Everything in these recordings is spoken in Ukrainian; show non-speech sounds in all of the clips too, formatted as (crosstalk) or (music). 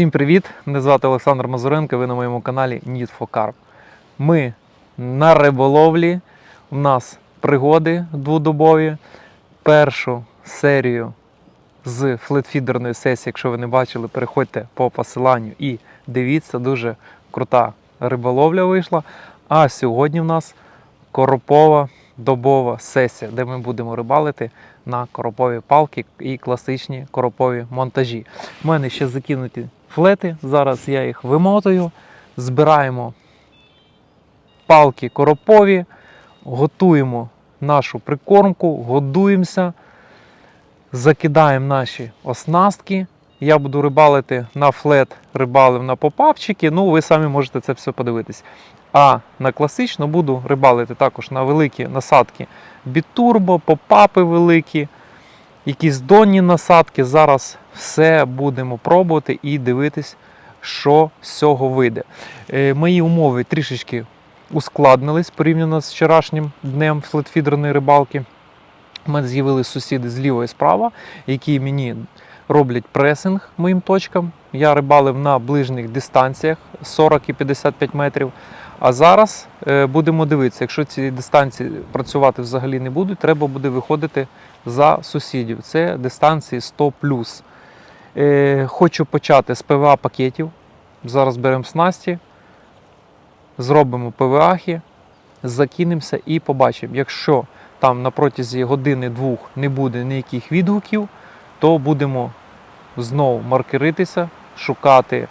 Всім привіт! Мене звати Олександр Мазуренко. Ви на моєму каналі Need for Carp. Ми на риболовлі. У нас пригоди дводобові. Першу серію з флетфідерної сесії, якщо ви не бачили, переходьте по посиланню і дивіться, дуже крута риболовля вийшла. А сьогодні в нас коропова добова сесія, де ми будемо рибалити на коропові палки і класичні коропові монтажі. У мене ще закинуті флети. Зараз я їх вимотую. Збираємо палки коропові, готуємо нашу прикормку, годуємося, закидаємо наші оснастки. Я буду рибалити на флет, рибалив на попапчики. Ну, ви самі можете це все подивитись. А на класично буду рибалити також на великі насадки бітурбо, попапи великі, якісь донні насадки. Зараз все будемо пробувати і дивитись, що з цього вийде. Е, Мої умови трішечки ускладнились порівняно з вчорашнім днем флетфідерної рибалки. У мене з'явились сусіди зліва і справа, які мені роблять пресинг моїм точкам. Я рибалив на ближніх дистанціях 40 і 55 метрів. А зараз е, будемо дивитися, якщо ці дистанції працювати взагалі не будуть, треба буде виходити за сусідів. Це дистанції 100 Е, Хочу почати з ПВА пакетів. Зараз беремо снасті, зробимо ПВАхи, закинемося і побачимо. Якщо там на протязі години-двох не буде ніяких відгуків, то будемо знову маркеритися, шукати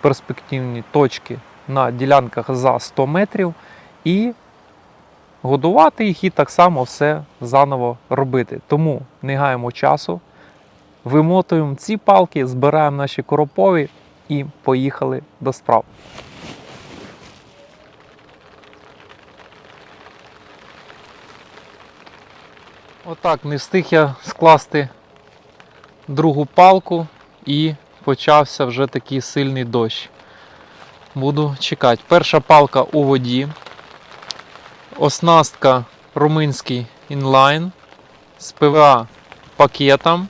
перспективні точки на ділянках за 100 метрів і годувати їх і так само все заново робити. Тому не гаємо часу, вимотуємо ці палки, збираємо наші коропові і поїхали до справ. Отак, не встиг я скласти другу палку і почався вже такий сильний дощ. Буду чекати. Перша палка у воді. Оснастка румунський інлайн з ПВА пакетом.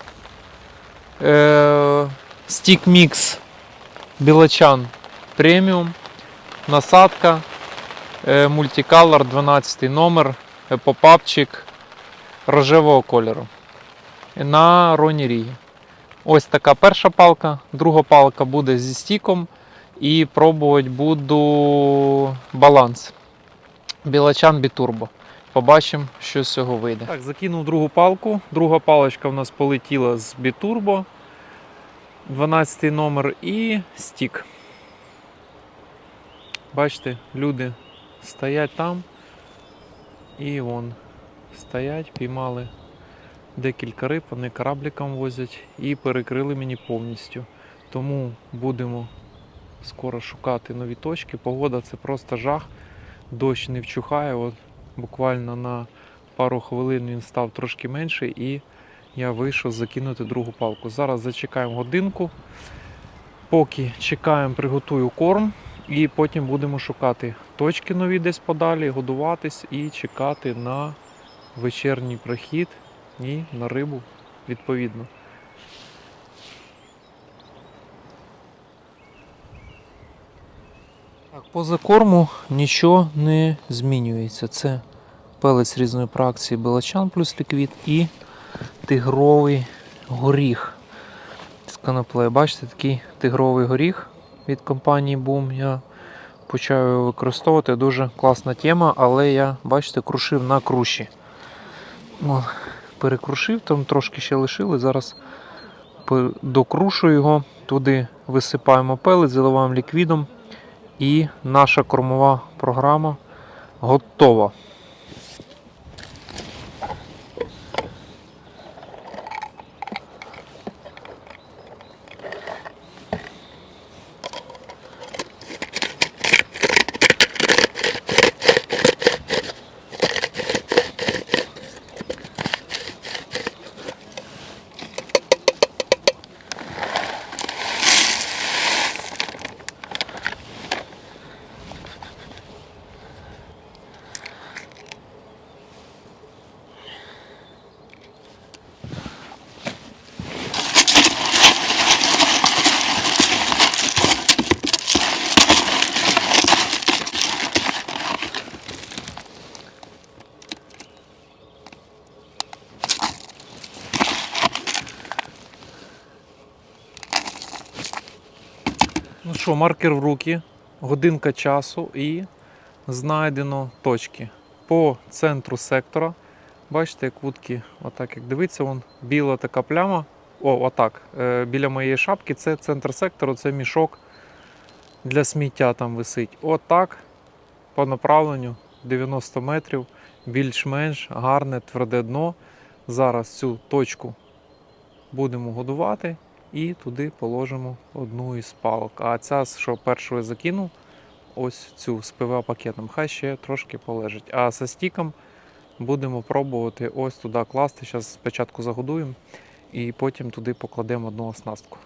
Е, Стік мікс Білачан преміум. Насадка. Е, мультикалор 12 номер. е, Попапчик рожевого кольору. На Роні Рігі. Ось така перша палка. Друга палка буде зі стіком. І пробувати буду баланс. Білачан бітурбо. Побачимо, що з цього вийде. Так, закинув другу палку. Друга паличка в нас полетіла з бітурбо. 12 номер і стік. Бачите, люди стоять там і вон стоять, піймали декілька риб, вони корабликом возять і перекрили мені повністю. Тому будемо скоро шукати нові точки. Погода це просто жах. Дощ не вчухає. От буквально на пару хвилин він став трошки менший і я вийшов закинути другу палку. Зараз зачекаємо годинку. Поки чекаємо, приготую корм і потім будемо шукати точки нові десь подалі, годуватись і чекати на вечірній прохід і на рибу відповідно. Так, по закорму нічого не змінюється. Це пелець різної фракції белачан плюс ліквід і тигровий горіх з канаплею. Бачите, такий тигровий горіх від компанії Boom. Я почав його використовувати. Дуже класна тема, але я, бачите, крушив на круші. О, перекрушив, там трошки ще лишили. Зараз докрушу його, туди висипаємо пелець, заливаємо ліквідом. І наша кормова програма готова. Що, маркер в руки, годинка часу і знайдено точки. По центру сектора. Бачите, як вудки, отак як дивиться, вон біла така пляма. О, отак. Е, біля моєї шапки це центр сектору, це мішок для сміття там висить. Отак, по направленню 90 метрів, більш-менш гарне тверде дно. Зараз цю точку будемо годувати і туди положимо одну із палок. А ця, що першою закинув, ось цю з ПВА пакетом, хай ще трошки полежить. А со стіком будемо пробувати ось туди класти. Зараз спочатку загодуємо і потім туди покладемо одну оснастку.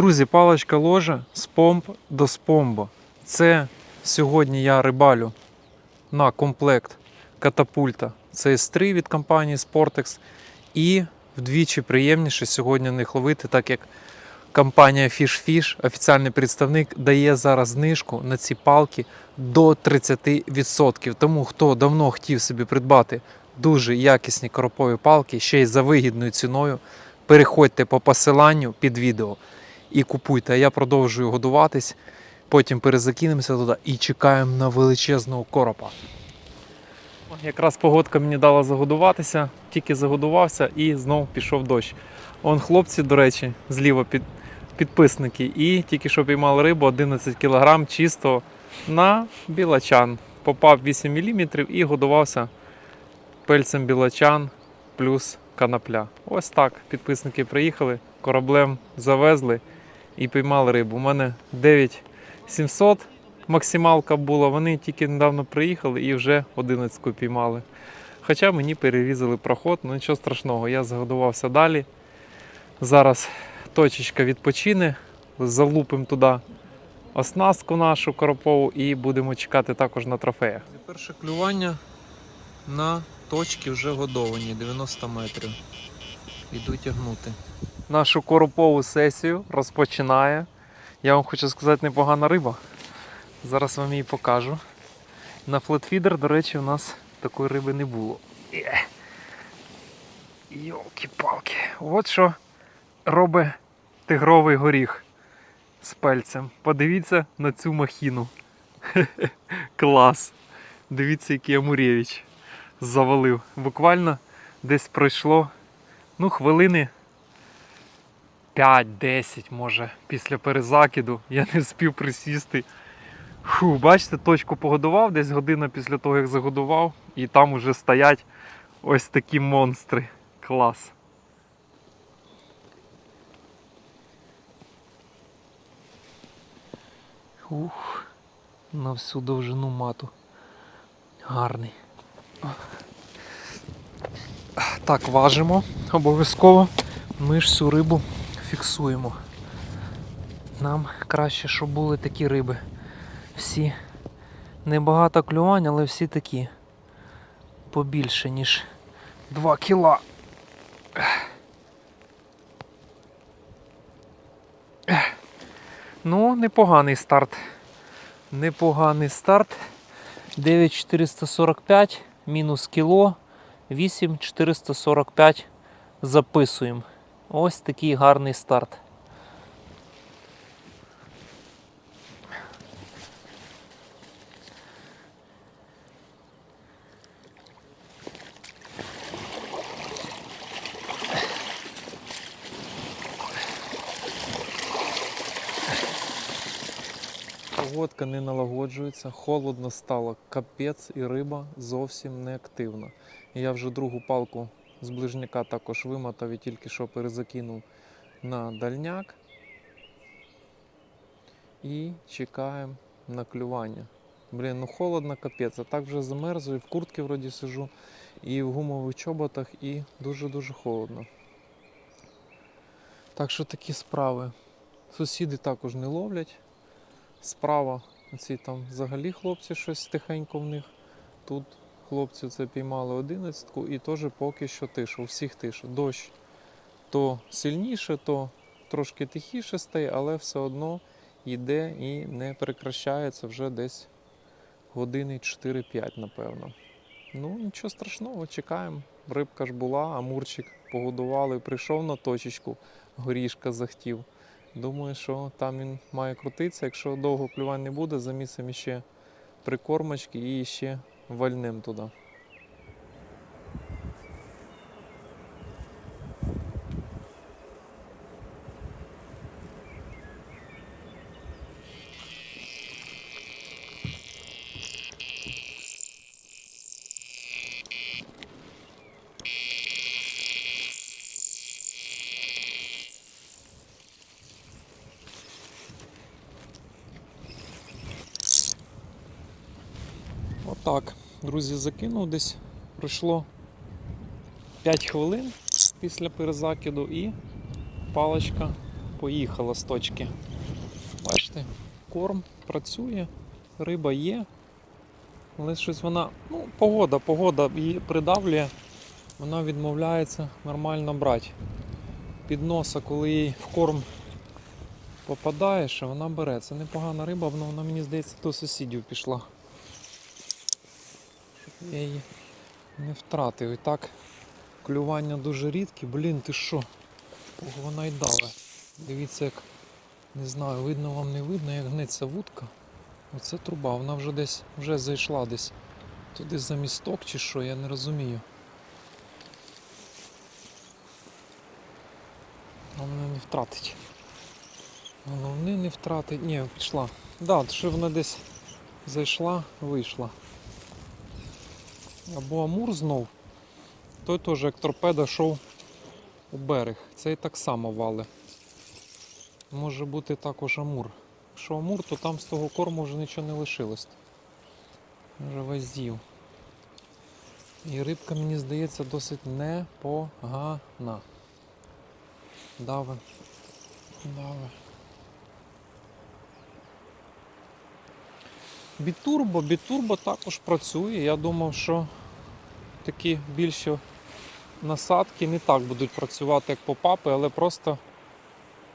Друзі, паличка ложа з помп до спомбо. Це сьогодні я рибалю на комплект катапульта CS3 від компанії Sportex. І вдвічі приємніше сьогодні них ловити, так як компанія Fish Fish, офіціальний представник, дає зараз знижку на ці палки до 30%. Тому хто давно хотів собі придбати дуже якісні коропові палки, ще й за вигідною ціною, переходьте по посиланню під відео і купуйте. А я продовжую годуватись, потім перезакинемося туди і чекаємо на величезного коропа. Якраз погодка мені дала загодуватися, тільки загодувався і знов пішов дощ. Он хлопці, до речі, зліва під, підписники, і тільки що піймали рибу 11 кг чисто на білачан. Попав 8 мм і годувався пельцем білачан плюс канапля. Ось так. Підписники приїхали, кораблем завезли і піймали рибу. У мене 9700 максималка була. Вони тільки недавно приїхали і вже 11 піймали. Хоча мені перерізали проход, ну нічого страшного, я загодувався далі. Зараз точечка відпочине, залупимо туди оснастку нашу коропову і будемо чекати також на трофеях. Перше клювання на точки вже годовані 90 метрів. Іду тягнути. Нашу коропову сесію розпочинає. Я вам хочу сказати, непогана риба. Зараз вам її покажу. На флетфідер, до речі, у нас такої риби не було. Йолки-палки. От що робить тигровий горіх з пельцем. Подивіться на цю махіну. (laughs) Клас. Дивіться, який Амурєвич завалив. Буквально десь пройшло ну, хвилини 5-10, може, після перезакиду. Я не встиг присісти. Фу, бачите, точку погодував, десь година після того, як загодував, і там уже стоять ось такі монстри. Клас. Ух, на всю довжину мату. Гарний. Так, важимо обов'язково. Ми ж всю рибу фіксуємо. Нам краще, щоб були такі риби. Всі небагато клювань, але всі такі побільше, ніж 2 кіла. Ну, непоганий старт. Непоганий старт. 9445 мінус кіло. 8445 записуємо. Ось такий гарний старт. Водка не налагоджується, холодно стало, капець і риба зовсім не активна. Я вже другу палку з ближняка також вимотав і тільки що перезакинув на дальняк. І чекаємо на клювання. Блін, ну холодно, капець, а так вже замерзло, і в куртці вроді сижу, і в гумових чоботах, і дуже-дуже холодно. Так що такі справи. Сусіди також не ловлять. Справа ці там взагалі хлопці щось тихенько в них. Тут хлопці це піймали одинадцятку і теж поки що тиша, у всіх тиша. Дощ то сильніше, то трошки тихіше стає, але все одно йде і не прекращається вже десь години 4-5, напевно. Ну, нічого страшного, чекаємо. Рибка ж була, амурчик погодували, прийшов на точечку, горішка захтів. Думаю, що там він має крутитися. Якщо довго клювань не буде, замісимо ще прикормочки і ще вальнем туди. Отак, друзі, закинув десь. Пройшло 5 хвилин після перезакиду і паличка поїхала з точки. Бачите, корм працює, риба є, але щось вона, ну, погода, погода її придавлює, вона відмовляється нормально брати. Під носа, коли їй в корм попадає, що вона бере. Це непогана риба, але вона мені здається до сусідів пішла. Я її не втратив. І так клювання дуже рідкі. Блін, ти що? Вона й дала. Дивіться, як не знаю, видно вам не видно, як гнеться вудка. Оце труба, вона вже десь вже зайшла десь туди за місток чи що, я не розумію. Головне не втратить. Головне не втратить. Ні, пішла. Так, да, що вона десь зайшла, вийшла. Або Амур знов. Той теж як торпеда йшов у берег. Цей так само вали. Може бути також Амур. Якщо Амур, то там з того корму вже нічого не лишилось. Вже весь. І рибка, мені здається, досить непогана. Дави. Дави. Бітурбо, бітурбо також працює. Я думав, що такі більші насадки не так будуть працювати, як попапи, але просто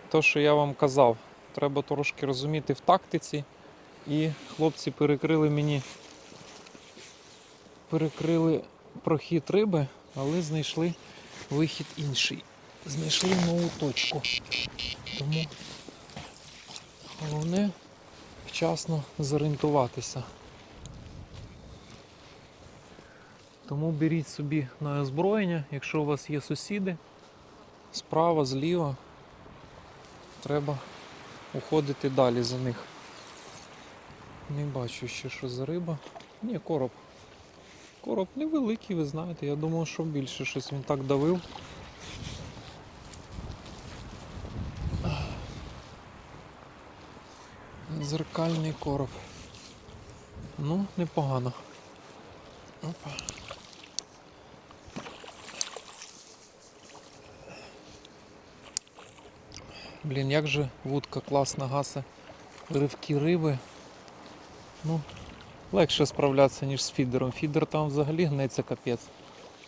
те, що я вам казав, треба трошки розуміти в тактиці. І хлопці перекрили мені перекрили прохід риби, але знайшли вихід інший. Знайшли нову точку. Тому головне вчасно зорієнтуватися. Тому беріть собі на озброєння, якщо у вас є сусіди, справа, зліва, треба уходити далі за них. Не бачу ще, що за риба. Ні, короб. Короб невеликий, ви знаєте, я думав, що більше щось він так давив. Зеркальний короб. Ну, непогано. Опа. Блін, як же вудка класно гасе ривки риби. Ну, легше справлятися, ніж з фідером. Фідер там взагалі гнеться капець.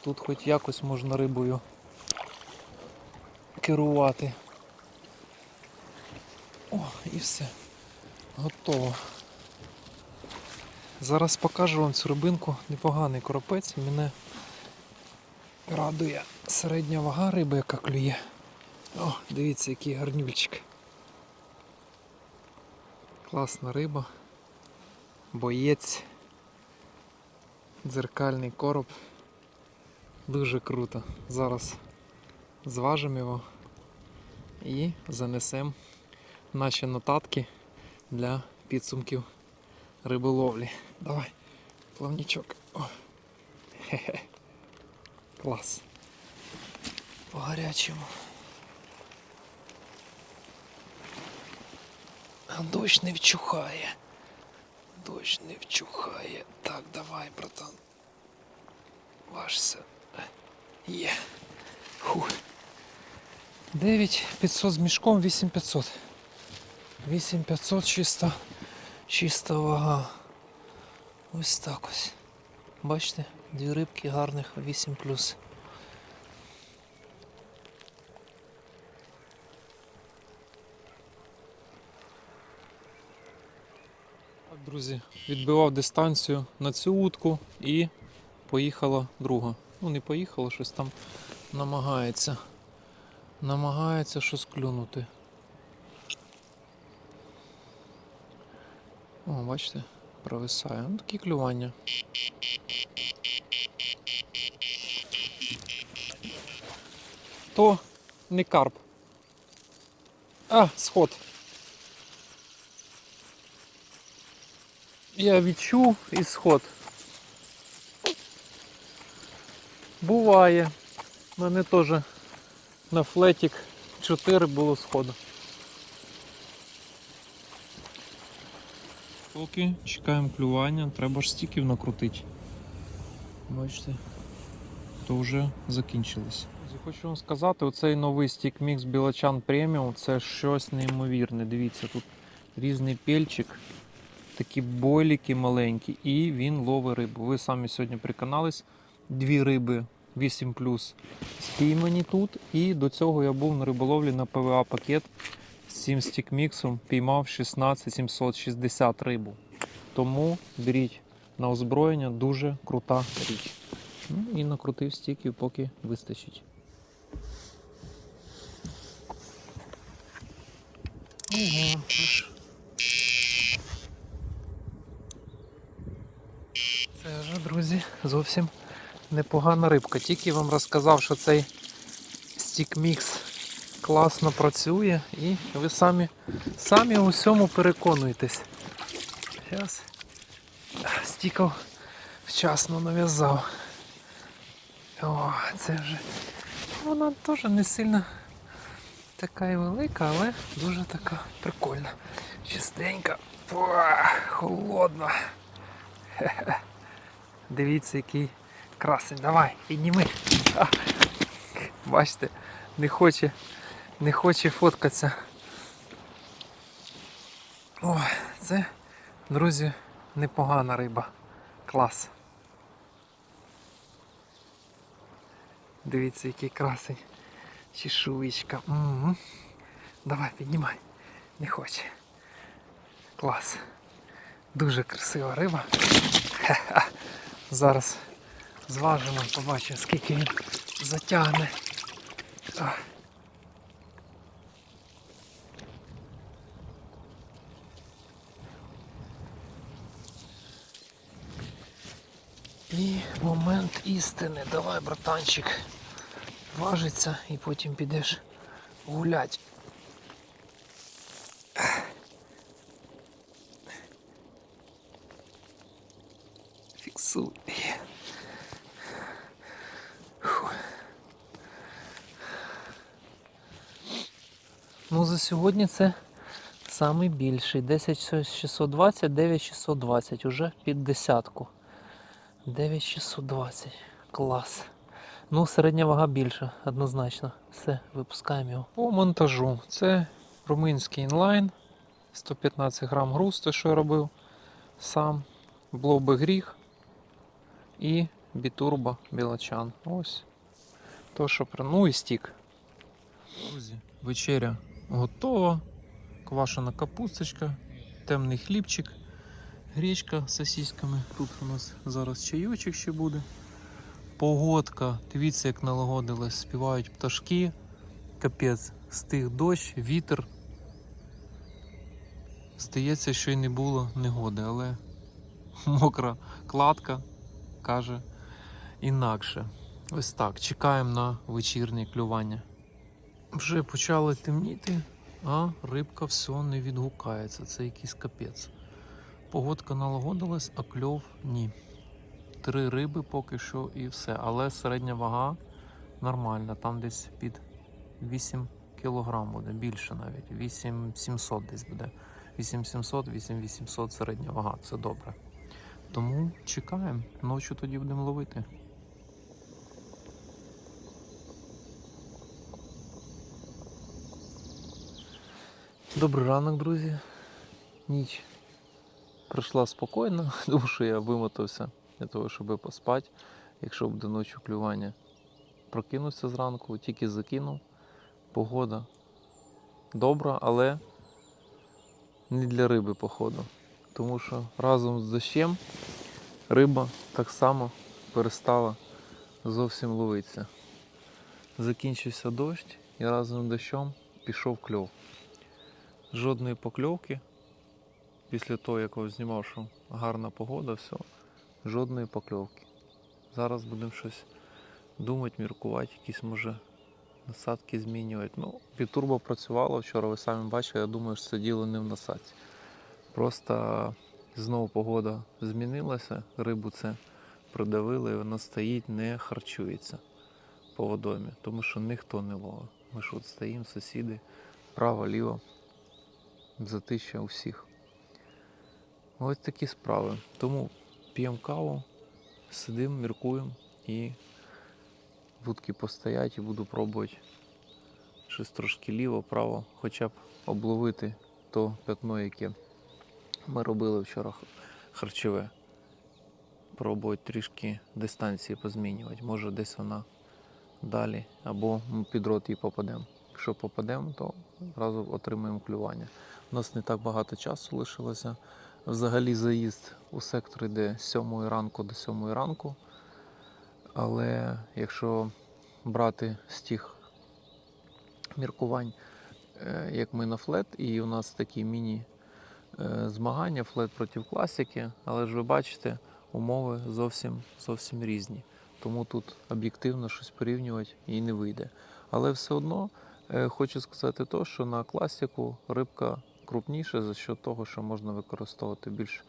Тут хоч якось можна рибою керувати. О, і все. Готово. Зараз покажу вам цю рибинку. Непоганий коропець. Мене радує середня вага риби, яка клює. О, дивіться, який гарнюльчик. Класна риба. Боєць. Дзеркальний короб. Дуже круто. Зараз зважимо його і занесемо наші нотатки для підсумків риболовлі. Давай, плавнічок. О. Клас. По гарячому. Дощ не вчухає. Дощ не вчухає. Так, давай, братан. Важся. Є. Фух. 9500 з мішком, 8500. 8500 чиста, чиста вага. Ось так ось. Бачите, дві рибки гарних 8 плюс. Друзі, відбивав дистанцію на цю утку і поїхала друга. Ну не поїхала, щось там намагається. Намагається щось клюнути. О, бачите, провисає. Ну такі клювання. То не карп. А, сход. Я відчув і сход. Буває. У мене теж на флетік 4 було сходу. Поки чекаємо клювання, треба ж стіків накрутити. Бачите, то вже закінчилось. Я Хочу вам сказати, оцей новий стік мікс Білочан преміум це щось неймовірне. Дивіться, тут різний пельчик, такі бойліки маленькі, і він ловить рибу. Ви самі сьогодні приконались. Дві риби 8 спіймані тут. І до цього я був на риболовлі на ПВА пакет з цим стікміксом, піймав 16 760 рибу. Тому беріть на озброєння дуже крута річ. Ну і накрутив стіків, поки вистачить. Ого, аж. Це вже, друзі, зовсім непогана рибка. Тільки вам розказав, що цей стік-мікс класно працює і ви самі, самі у всьому переконуєтесь. Зараз стіков вчасно нав'язав. О, це вже вона теж не сильно така і велика, але дуже така прикольна. Чистенька. О, холодна. Хе-хе. Дивіться, який красень. Давай, підніми. Бачите, не хоче, не хоче фоткатися. О, це, друзі, непогана риба. Клас. Дивіться, який красень. Чешуєчка. Угу. Давай, піднімай. Не хоче. Клас. Дуже красива риба. Хе-ха. Зараз зважимо, побачимо, скільки він затягне. І момент істини. Давай, братанчик. Важиться і потім підеш гулять. Фіксуй. Фу. Ну, за сьогодні це самий більший. 10620, 9620, уже під десятку. 9620. Клас. Ну, середня вага більша, однозначно. Все, випускаємо його. По монтажу. Це румунський інлайн. 115 грам груз, те, що я робив сам. Блоби гріх і бітурбо білочан. Ось. То, що при... Ну і стік. Друзі, вечеря готова. Квашена капусточка, темний хлібчик, гречка з сосісками. Тут у нас зараз чайочок ще буде. Погодка, дивіться, як налагодилась, співають пташки. Капець, стих дощ, вітер. Здається, що й не було негоди, але мокра кладка каже інакше. Ось так. Чекаємо на вечірнє клювання. Вже почало темніти, А рибка все не відгукається. Це якийсь капець. Погодка налагодилась, а кльов ні. Три риби поки що і все. Але середня вага нормальна. Там десь під 8 кілограм буде, більше навіть. 8700 десь буде. 8700, 8800 середня вага. Це добре. Тому чекаємо. Ночі тоді будемо ловити. Добрий ранок, друзі. Ніч пройшла спокійно, (laughs) тому що я вимотався для того, щоб поспати. Якщо буде ночі клювання, прокинувся зранку, тільки закинув. Погода добра, але не для риби, походу. Тому що разом з дощем риба так само перестала зовсім ловитися. Закінчився дощ і разом з дощом пішов кльов. Жодної покльовки. Після того, як я знімав, що гарна погода, все, жодної покльовки. Зараз будемо щось думати, міркувати, якісь може насадки змінювати. Ну, підтурбо працювало вчора, ви самі бачили, я думаю, що це діло не в насадці. Просто знову погода змінилася, рибу це придавили, і вона стоїть, не харчується по водомі, тому що ніхто не ловить. Ми ж от стоїмо, сусіди, право, ліво, затища у всіх. Ось такі справи. Тому п'ємо каву, сидимо, міркуємо і будки постоять і буду пробувати щось трошки ліво, право, хоча б обловити то пятно, яке ми робили вчора харчове. Пробувати трішки дистанції позмінювати. Може десь вона далі, або ми під рот її попадемо. Якщо попадемо, то одразу отримаємо клювання. У нас не так багато часу лишилося. Взагалі заїзд у сектор йде з 7 ранку до 7 ранку. Але якщо брати з тих міркувань, е, як ми на флет, і у нас такі міні-змагання, флет проти класики, але ж ви бачите, умови зовсім, зовсім різні. Тому тут об'єктивно щось порівнювати і не вийде. Але все одно е, хочу сказати то, що на класику рибка крупніша за що того, що можна використовувати більш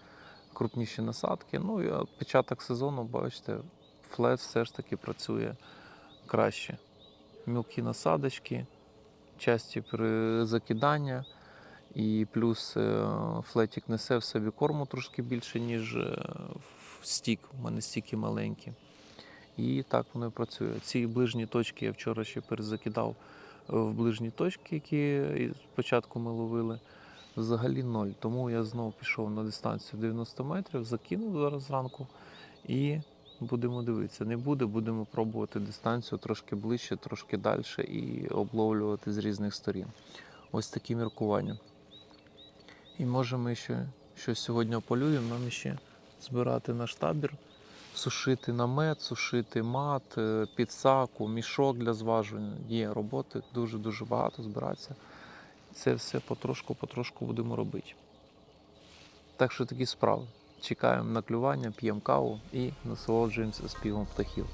крупніші насадки. Ну і початок сезону, бачите, флет все ж таки працює краще. Мілкі насадочки, часті при закидання, і плюс е, флетик несе в собі корму трошки більше, ніж е, в стік. У мене стіки маленькі. І так воно і працює. Ці ближні точки я вчора ще перезакидав е, в ближні точки, які спочатку ми ловили. Взагалі ноль. Тому я знову пішов на дистанцію 90 метрів, закинув зараз зранку і будемо дивитися. Не буде, будемо пробувати дистанцію трошки ближче, трошки далі і обловлювати з різних сторін. Ось такі міркування. І може ми ще щось сьогодні полюємо, нам ще збирати наш табір, сушити намет, сушити мат, е, підсаку, мішок для зважування. Є роботи дуже-дуже багато збиратися. Це все потрошку-потрошку будемо робити. Так що такі справи. Чекаємо на клювання, п'ємо каву і насолоджуємося співом птахів.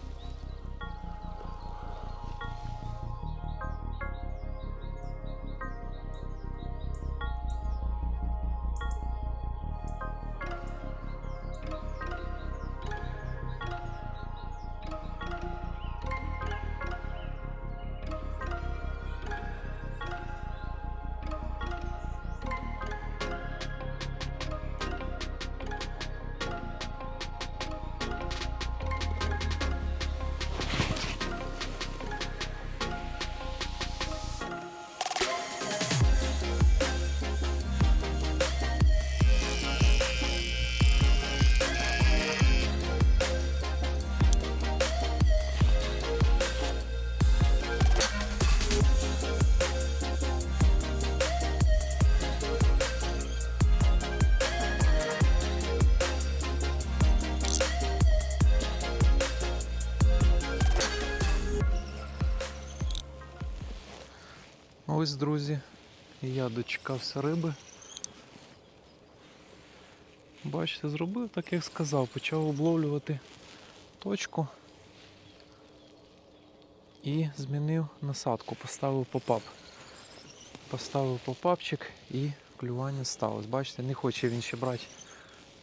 Ось, друзі, я дочекався риби. Бачите, зробив так, як сказав, почав обловлювати точку і змінив насадку, поставив попап. Поставив попапчик і клювання сталося. Бачите, не хоче він ще брати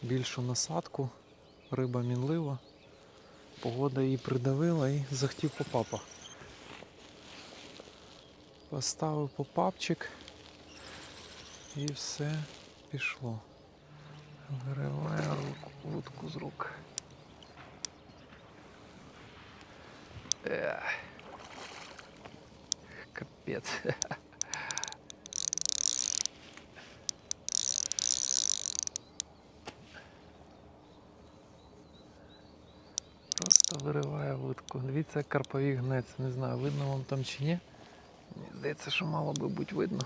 більшу насадку. Риба мінлива. Погода її придавила і захотів попапа. Поставив попапчик і все пішло. Вириває вудку з рук. Капець. Просто вириває вудку. Дивіться, як карповий гнець. Не знаю, видно вам там чи ні. Здається, що мало би бути видно.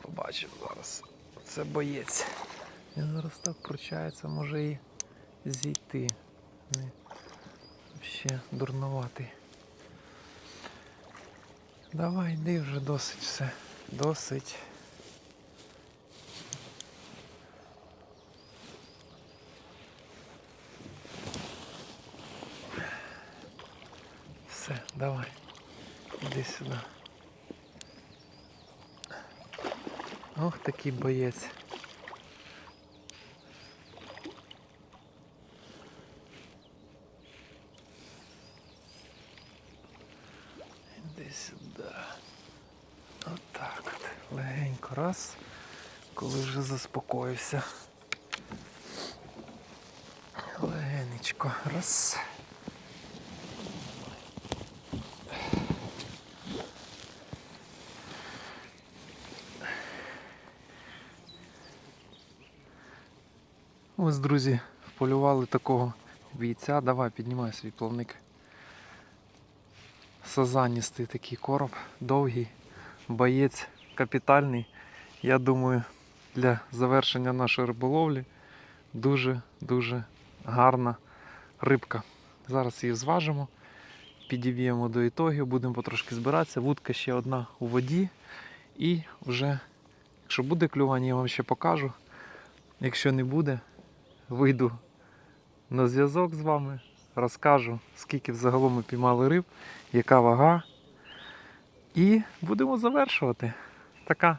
Побачимо зараз. Це боєць. Він зараз так пручається, може і зійти. Не. Ще дурноватий. Давай, йди вже досить все. Досить. Все, давай. Іди сюди. Ох, такий боєць. Іди сюди. Отак от. Легенько раз, коли вже заспокоївся. Легенечко. Раз. Ось, друзі, вполювали такого бійця. Давай, піднімай свій плавник. Сазаністий такий короб, довгий, боєць капітальний. Я думаю, для завершення нашої риболовлі дуже-дуже гарна рибка. Зараз її зважимо, підіб'ємо до ітогів, будемо потрошки збиратися. Вудка ще одна у воді. І вже, якщо буде клювання, я вам ще покажу. Якщо не буде, вийду на зв'язок з вами, розкажу, скільки взагалом ми піймали риб, яка вага. І будемо завершувати. Така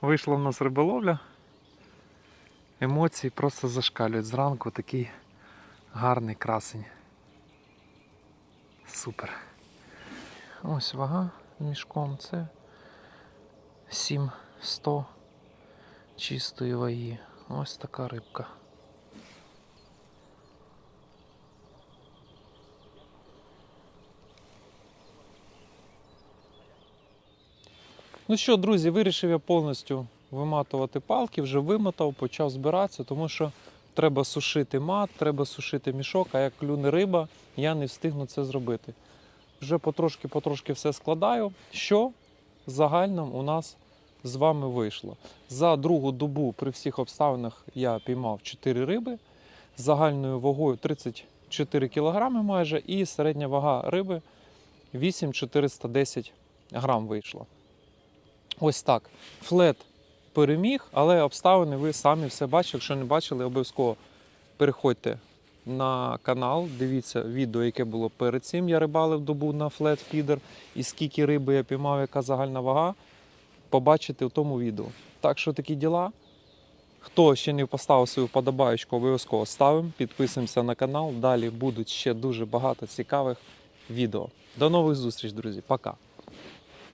вийшла в нас риболовля. Емоції просто зашкалюють. Зранку такий гарний красень. Супер. Ось вага мішком. Це 7100 чистої ваги. Ось така рибка. Ну що, друзі, вирішив я повністю виматувати палки, вже вимотав, почав збиратися, тому що треба сушити мат, треба сушити мішок, а як клюне риба, я не встигну це зробити. Вже потрошки-потрошки все складаю. Що загально у нас з вами вийшло? За другу добу при всіх обставинах я піймав 4 риби загальною вагою 34 кг майже, і середня вага риби 8410 грам вийшла. Ось так. Флет переміг, але обставини ви самі все бачите. Якщо не бачили, обов'язково переходьте на канал, дивіться відео, яке було перед цим. Я рибалив добу на флет фідер і скільки риби я піймав, яка загальна вага. Побачите в тому відео. Так що такі діла. Хто ще не поставив свою вподобаєчку, обов'язково ставимо, підписуємося на канал. Далі будуть ще дуже багато цікавих відео. До нових зустріч, друзі. Пока.